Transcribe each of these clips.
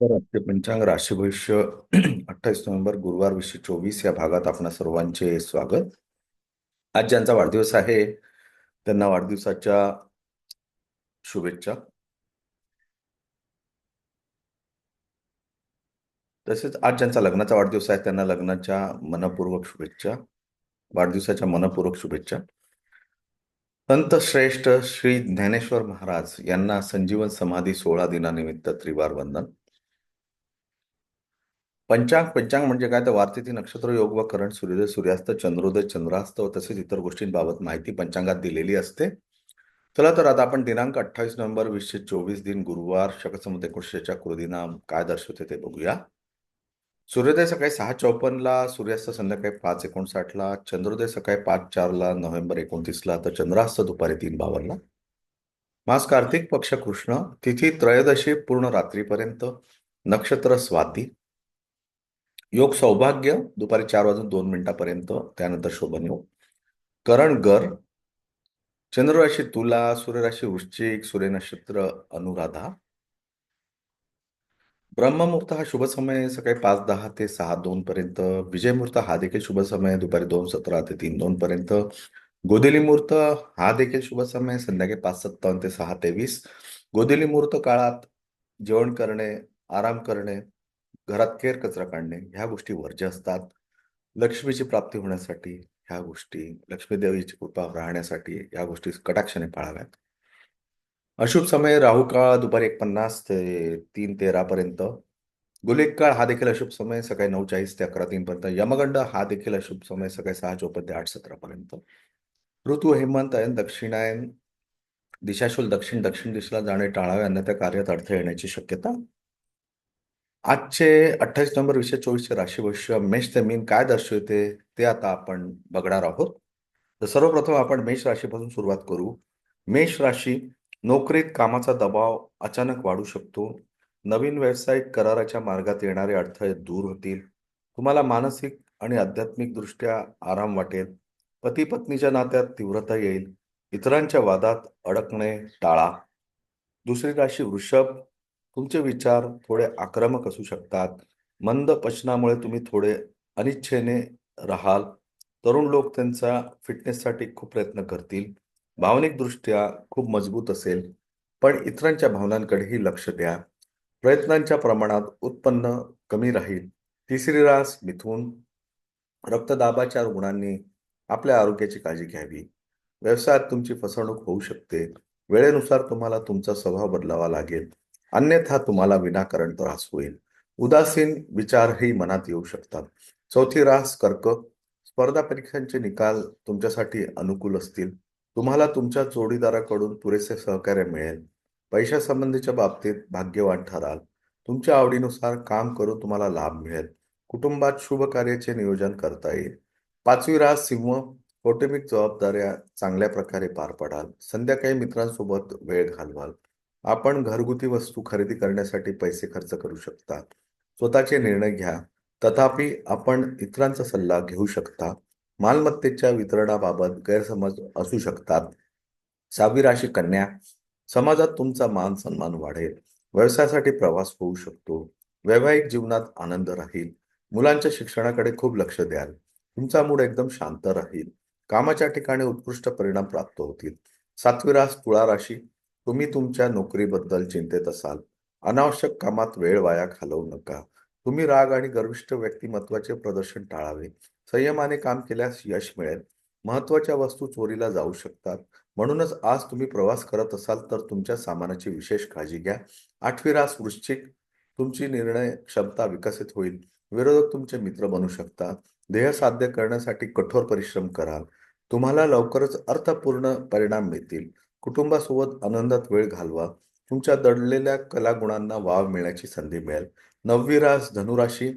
आजचे पंचांग राशी भविष्य अठ्ठावीस नोव्हेंबर गुरुवार वीसशे चोवीस या भागात आपणा सर्वांचे स्वागत. आज ज्यांचा वाढदिवस आहे त्यांना वाढदिवसाच्या शुभेच्छा. तसेच आज ज्यांचा लग्नाचा वाढदिवस आहे त्यांना लग्नाच्या मनपूर्वक शुभेच्छा वाढदिवसाच्या मनपूर्वक शुभेच्छा. संत श्रेष्ठ श्री ज्ञानेश्वर महाराज यांना संजीवन समाधी सोळा दिनानिमित्त त्रिवार वंदन. पंचांग पंचांग म्हणजे काय? तर वार्तेती नक्षत्र योग व करण सूर्योदय सूर्यास्त चंद्रोदय चंद्रास्त व तसेच इतर गोष्टींबाबत माहिती पंचांगात दिलेली असते. चला तर आता आपण दिनांक अठ्ठावीस नोव्हेंबर वीसशे चोवीस दिन गुरुवार शकसमुद्र एकोणीसशेच्या कृदिना काय दर्शवते ते बघूया. सूर्योदय सकाळी सहा चौपन्नला सूर्यास्त संध्याकाळी पाच एकोणसाठला चंद्रोदय सकाळी पाच चारला नोव्हेंबर एकोणतीसला तर चंद्रास्त दुपारी तीन बावनला मास कार्तिक पक्ष कृष्ण तिथी त्रयोदशी पूर्ण रात्रीपर्यंत नक्षत्र स्वाती योग सौभाग्य दुपारी चार वाजून दोन मिनिटापर्यंत त्यानंतर शोभन योग करण गर चंद्रराशी तुला सूर्यराशी वृश्चिक सूर्य नक्षत्र अनुराधा. ब्रह्ममुहूर्त हा शुभ समय सकाळी पाच दहा ते सहा दोन पर्यंत. विजय मुहूर्त हा देखील शुभ समय दुपारी दोन सतरा ते तीन दोन पर्यंत. गोदेली मुहूर्त हा देखील शुभ समय संध्याकाळी पाच सत्तावन्न ते सहा तेवीस. गोदेली मुहूर्त काळात जेवण करणे आराम करणे घरात केअर कचरा काढणे ह्या गोष्टी वर्ज्य असतात. लक्ष्मीची प्राप्ती होण्यासाठी ह्या गोष्टी लक्ष्मी देवीची कृपा राहण्यासाठी या गोष्टी कटाक्षाने पाळाव्यात. अशुभ समय राहू काळ दुपारी एक पन्नास ते तीन तेरा पर्यंत. काळ हा देखील अशुभ समय सकाळी नऊ चाळीस ते अकरा तीन पर्यंत. यमगंड हा देखील अशुभ समय सकाळी सहा चौपन्न ते आठ सतरा पर्यंत. ऋतू हेमंत आयन दक्षिणायन दिशाशूल दक्षिण दक्षिण दिशेला जाणे टाळावे अन्यथा कार्यात अडथळे येण्याची शक्यता आजचे अठ्ठावीस नोव्हेंबर वीसशे चोवीसचे राशी भविष्य मेष ते मीन काय दर्शवते ते आता आपण बघणार आहोत. तर सर्वप्रथम आपण मेष राशीपासून सुरुवात करू. मेष राशी नोकरीत कामाचा दबाव अचानक वाढू शकतो. नवीन व्यावसायिक कराराच्या मार्गात येणारे अडथळे दूर होतील. तुम्हाला मानसिक आणि आध्यात्मिकदृष्ट्या आराम वाटेल. पती पत्नीच्या नात्यात तीव्रता येईल. इतरांच्या वादात अडकणे टाळा. दुसरी राशी वृषभ. तुमचे विचार थोडे आक्रमक असू शकतात. मंद पचनामुळे तुम्ही थोडे अनिच्छेने राहाल. तरुण लोक त्यांचा फिटनेससाठी खूप प्रयत्न करतील. भावनिकदृष्ट्या खूप मजबूत असेल. पण इतरांच्या भावनांकडेही लक्ष द्या. प्रयत्नांच्या प्रमाणात उत्पन्न कमी राहील. तिसरी रास मिथून. रक्तदाबाच्या रुग्णांनी आपल्या आरोग्याची काळजी घ्यावी. व्यवसायात तुमची फसवणूक होऊ शकते. वेळेनुसार तुम्हाला तुमचा स्वभाव बदलावा लागेल. अन्यथा तुम्हाला विनाकारण त्रास होईल. उदासीन विचारही मनात येऊ शकतात. चौथी रास कर्क. स्पर्धा परीक्षांचे निकाल तुमच्यासाठी अनुकूल असतील. तुम्हाला तुमच्या जोडीदाराकडून पुरेसे सहकार्य मिळेल. पैशासंबंधीच्या बाबतीत भाग्यवान ठराल. तुमच्या आवडीनुसार काम करून तुम्हाला लाभ मिळेल. कुटुंबात शुभ कार्याचे नियोजन करता येईल. पाचवी रास सिंह. कौटुंबिक जबाबदाऱ्या चांगल्या प्रकारे पार पडाल. संध्याकाळी मित्रांसोबत वेळ घालवाल. आपण घरगुती वस्तू खरेदी करण्यासाठी पैसे खर्च करू शकता. स्वतःचे निर्णय घ्या. तथापि आपण इतरांचा सल्ला घेऊ शकता. मालमत्तेच्या वितरणाबाबत गैरसमज असू शकतात. सहावी राशी कन्या. समाजात तुमचा मान सन्मान वाढेल. व्यवसायासाठी प्रवास होऊ शकतो. वैवाहिक जीवनात आनंद राहील. मुलांच्या शिक्षणाकडे खूप लक्ष द्याल. तुमचा मूड एकदम शांत राहील. कामाच्या ठिकाणी उत्कृष्ट परिणाम प्राप्त होतील. सातवी रास तुळा राशी. तुम्ही तुमच्या नोकरीबद्दल चिंतेत असाल. अनावश्यक कामात वेळ वाया घालवू नका. तुम्ही राग आणि गर्विष्ठ व्यक्तिमत्वाचे प्रदर्शन टाळावे. संयमाने काम केल्यास यश मिळेल. महत्त्वाच्या वस्तू चोरीला जाऊ शकतात. म्हणूनच आज तुम्ही प्रवास करत असाल तर तुमच्या सामानाची विशेष काळजी घ्या. आठवी रास वृश्चिक. तुमची निर्णय क्षमता विकसित होईल. विरोधक तुमचे मित्र बनू शकतात. ध्येय साध्य करण्यासाठी कठोर परिश्रम कराल तुम्हाला लवकरच अर्थपूर्ण परिणाम मिळतील. कुटुंबासोबत आनंदात वेळ घालवा. तुमच्या दडलेल्या कलागुणांना वाव मिळण्याची संधी मिळेल. नववी रास धनुराशी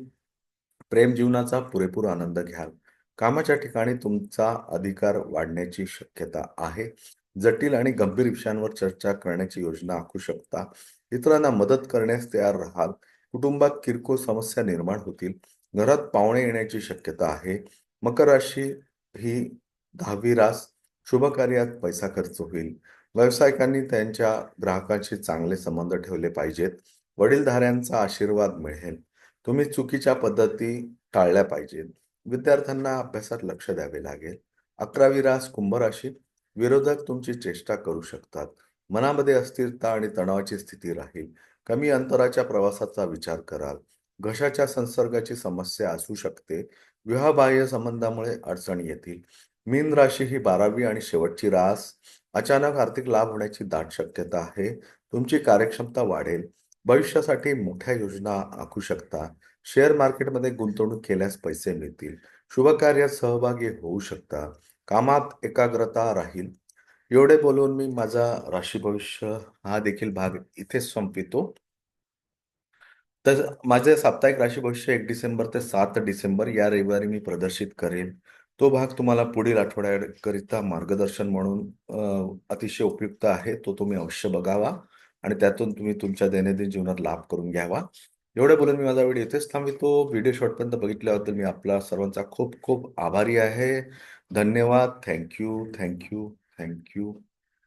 प्रेम जीवनाचा पुरेपूर आनंद घ्याल. कामाच्या ठिकाणी तुमचा अधिकार वाढण्याची शक्यता आहे. जटिल आणि गंभीर विषयांवर चर्चा करण्याची योजना आखू शकता. इतरांना मदत करण्यास तयार राहाल. कुटुंबात किरकोळ समस्या निर्माण होतील. घरात पाहुणे येण्याची शक्यता आहे. मकर राशी ही दहावी रास शुभ कार्यात पैसा खर्च होईल. व्यावसायिकांनी त्यांच्या ग्राहकांशी चांगले संबंध ठेवले पाहिजेत. वडीलधाऱ्यांचा आशीर्वाद मिळेल. तुम्ही चुकीच्या पद्धती टाळल्या पाहिजेत. विद्यार्थ्यांना अभ्यासात लक्ष द्यावे लागेल. अकरावी रास कुंभ राशी विरोधक तुमची चेष्टा करू शकतात. मनामध्ये अस्थिरता आणि तणावाची स्थिती राहील. कमी अंतराच्या प्रवासाचा विचार कराल. घशाच्या संसर्गाची समस्या असू शकते. विवाहबाह्य संबंधामुळे अडचणी येतील. मीन राशी ही बारावी आणि शेवटची रास. अचानक आर्थिक लाभ होण्याची दाट शक्यता आहे. तुमची कार्यक्षमता वाढेल. भविष्यासाठी मोठ्या योजना आखू शकता. शेअर मार्केटमध्ये गुंतवणूक केल्यास पैसे मिळतील. शुभ कार्यात सहभागी होऊ शकता. कामात एकाग्रता राहील. एवढे बोलून मी माझा राशी भविष्य हा देखील भाग इथेच संपितो तर माझे साप्ताहिक राशी भविष्य एक डिसेंबर ते सात डिसेंबर या रविवारी मी प्रदर्शित करेन. तो भाग तुम्हाला पुढील आठवड्याकरिता मार्गदर्शन म्हणून अतिशय उपयुक्त आहे. तो तुम्ही अवश्य बघावा आणि त्यातून तुम्ही तुमच्या दैनंदिन जीवनात लाभ करून घ्यावा. एवढे बोलून मी माझा व्हिडिओ इथेच थांबवितो. व्हिडिओ शॉर्टपर्यंत बघितल्याबद्दल मी आपला सर्वांचा खूप खूप आभारी आहे. धन्यवाद. Thank you. Thank you. Thank you.